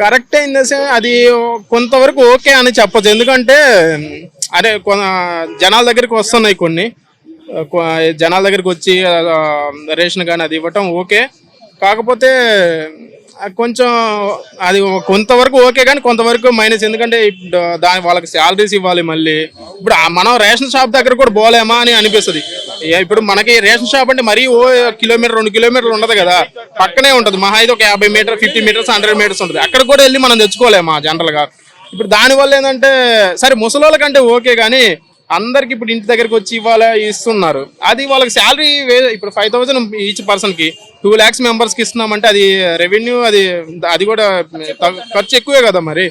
Correct అయింది అది కొంతవరకు ఓకే అని చెప్పొచ్చు. ఎందుకంటే అదే కొన జనాల దగ్గరికి వస్తున్నాయి కొన్ని. జనాల దగ్గరికి వచ్చి రేషన్ కానీ అది ఇవ్వటం ఓకే. కాకపోతే కొంచెం అది కొంతవరకు ఓకే కానీ కొంతవరకు మైనస్. ఎందుకంటే ఇప్పుడు దాని వాళ్ళకి శాలరీస్ ఇవ్వాలి మళ్ళీ. ఇప్పుడు మనం రేషన్ షాప్ దగ్గర కూడా పోలేమా అని అనిపిస్తుంది. ఇప్పుడు మనకి రేషన్ షాప్ అంటే మరీ ఓ కిలోమీటర్ రెండు కిలోమీటర్లు ఉండదు కదా. పక్కనే ఉంటుంది. మహా అయితే ఒక యాభై meter fifty meters hundred meters ఉంటుంది. అక్కడ కూడా వెళ్ళి మనం తెచ్చుకోలేమా జనరల్గా. ఇప్పుడు దానివల్ల ఏంటంటే సరే ముసలోళ్ళ కంటే ఓకే కానీ అందరికి ఇప్పుడు ఇంటి దగ్గరికి వచ్చి ఇవ్వాలి ఇస్తున్నారు. అది వాళ్ళకి శాలరీ ఇప్పుడు ఫైవ్ థౌసండ్ ఈచ్ పర్సన్కి టూ ల్యాక్స్ మెంబర్స్కి ఇస్తున్నామంటే అది రెవెన్యూ అది అది కూడా ఖర్చు ఎక్కువే కదా మరి.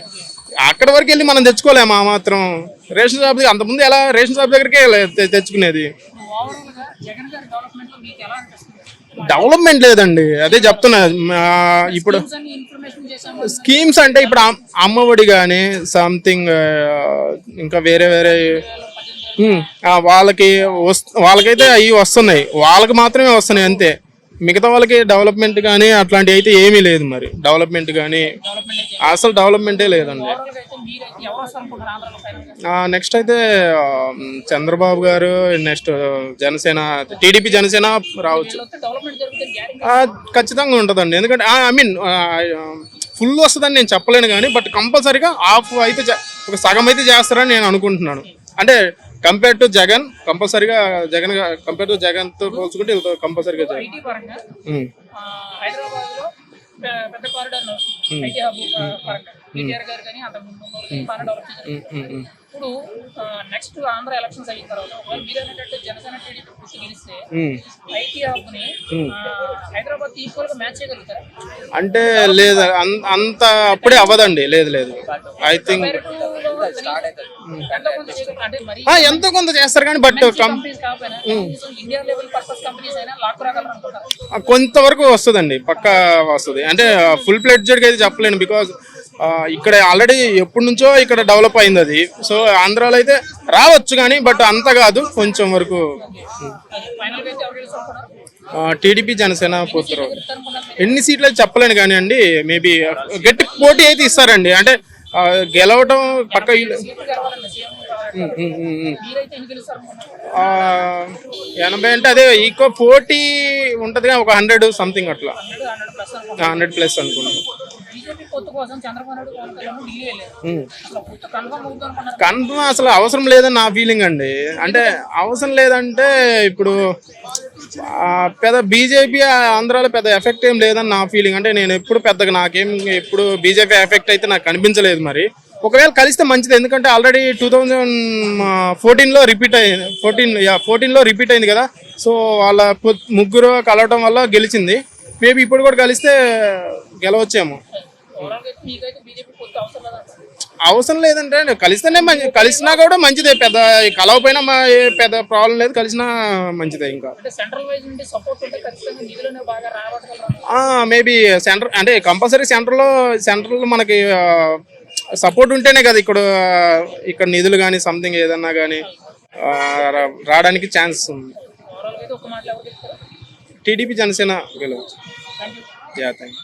అక్కడ వరకు వెళ్ళి మనం తెచ్చుకోలేమా మాత్రం. రేషన్ షాప్ అంతకుముందు ఎలా రేషన్ షాప్ దగ్గరికే తెచ్చుకునేది. డెవలప్మెంట్ లేదండి. అదే చెప్తున్నా. ఇప్పుడు స్కీమ్స్ అంటే ఇప్పుడు అమ్- అమ్మఒడి కానీ సంథింగ్ ఇంకా వేరే వేరే వాళ్ళకి వస్- వాళ్ళకైతే అవి వస్తున్నాయి. వాళ్ళకి మాత్రమే వస్తున్నాయి అంతే. మిగతా వాళ్ళకి డెవలప్మెంట్ కానీ అట్లాంటివి అయితే ఏమీ లేదు మరి. డెవలప్మెంట్ కానీ అసలు డెవలప్మెంటే లేదండి. నెక్స్ట్ అయితే చంద్రబాబు గారు నెక్స్ట్ జనసేన టీడీపీ జనసేన రావచ్చు. ఆ, ఖచ్చితంగా ఉంటుందండి. ఎందుకంటే ఐ మీన్ ఫుల్ వస్తుందని నేను చెప్పలేను కానీ బట్ కంపల్సరీగా హాఫ్ అయితే ఒక సగం అయితే చేస్తారని నేను అనుకుంటున్నాను. అంటే కంపేర్ టు జగన్ కంపల్సరీగా జగన్ కంపేర్ టు జగన్తో పోల్చుకుంటే కంపల్సరీగా జగన్ ఐటీ పరంగా? ఉమ్, ఆ, హైదరాబాద్లో పె- పెద్ద కారిడార్ నడుస్తుంది ఐటీ హబ్ పరంగా. కేటీఆర్ గారు కానీ అంత ముందు బాగా డెవలప్ చేశారు. ఉమ్, ఉమ్, ఉమ్, ఇప్పుడు నెక్స్ట్ ఆంధ్ర ఎలక్షన్స్ అయిన తర్వాత ఒకవేళ మీరు అన్నట్టు జనసేన టీడీపీ పుట్టి గెలిస్తే ఉమ్. ఐటీ హబ్ని హైదరాబాద్ ఈక్వల్గా మ్యాచ్ చేయగలుగుతారు? అంటే లేదు అంత అప్పుడే అవ్వదండి. లేదు లేదు. ఐ థింక్ ఎంతో కొంత మరి ఎంతో కొంత చేస్తారు కానీ బట్ ఆ, కొంతవరకు వస్తుందండి పక్కా వస్తుంది. అంటే ఫుల్ ప్లేడ్జెడ్గా అయితే చెప్పలేను బికాజ్ ఇక్కడ ఆల్రెడీ ఎప్పటి నుంచో ఇక్కడ డెవలప్ అయింది అది. సో ఆంధ్రాలో అయితే రావచ్చు కానీ బట్ అంత కాదు కొంచెం వరకు. టీడీపీ జనసేన పోతారు. ఎన్ని సీట్లు అయితే చెప్పలేను కానీ అండి మేబీ గట్టి పోటీ అయితే ఇస్తారండి. అంటే గెలవటం పక్క ఎనభై అంటే అదే ఈకో పోటీ ఉంటుంది ఒక హండ్రెడ్ సంథింగ్ అట్లా. హండ్రెడ్ ప్లస్ అనుకున్నాను పొత్తు కోసం చంద్రబాబు కన్ఫర్మ్ అసలు అవసరం లేదని నా ఫీలింగ్ అండి. అంటే అవసరం లేదంటే ఇప్పుడు పెద్ద బీజేపీ ఆంధ్రాలో పెద్ద ఎఫెక్ట్ ఏం లేదని నా ఫీలింగ్ అంటే నేను ఎప్పుడు పెద్దగా నాకేం ఎప్పుడు బీజేపీ ఎఫెక్ట్ అయితే నాకు కనిపించలేదు మరి. ఒకవేళ కలిస్తే మంచిది. ఎందుకంటే ఆల్రెడీ టూ థౌజండ్ ఫోర్టీన్లో రిపీట్ అయింది ఫోర్టీన్ ఫోర్టీన్లో రిపీట్ అయింది కదా. సో వాళ్ళ ముగ్గురు కలవటం వల్ల గెలిచింది. మేబీ ఇప్పుడు కూడా కలిస్తే గెలవచ్చేమో. అవసరం లేదంటే కలిస్తేనే మంచి కలిసినా కూడా మంచిదే. పెద్ద కలవపోయినా మా ఏ పెద్ద ప్రాబ్లం లేదు. కలిసినా మంచిదే ఇంకా. మేబీ సెంటర్ అంటే కంపల్సరీ సెంటర్లో సెంటర్లో మనకి సపోర్ట్ ఉంటేనే కదా ఇక్కడ ఇక్కడ నిధులు కానీ సంథింగ్ ఏదన్నా కానీ రావడానికి ఛాన్స్ ఉంది. టీడీపీ జనసేన గెలవచ్చు. Thank you yeah thank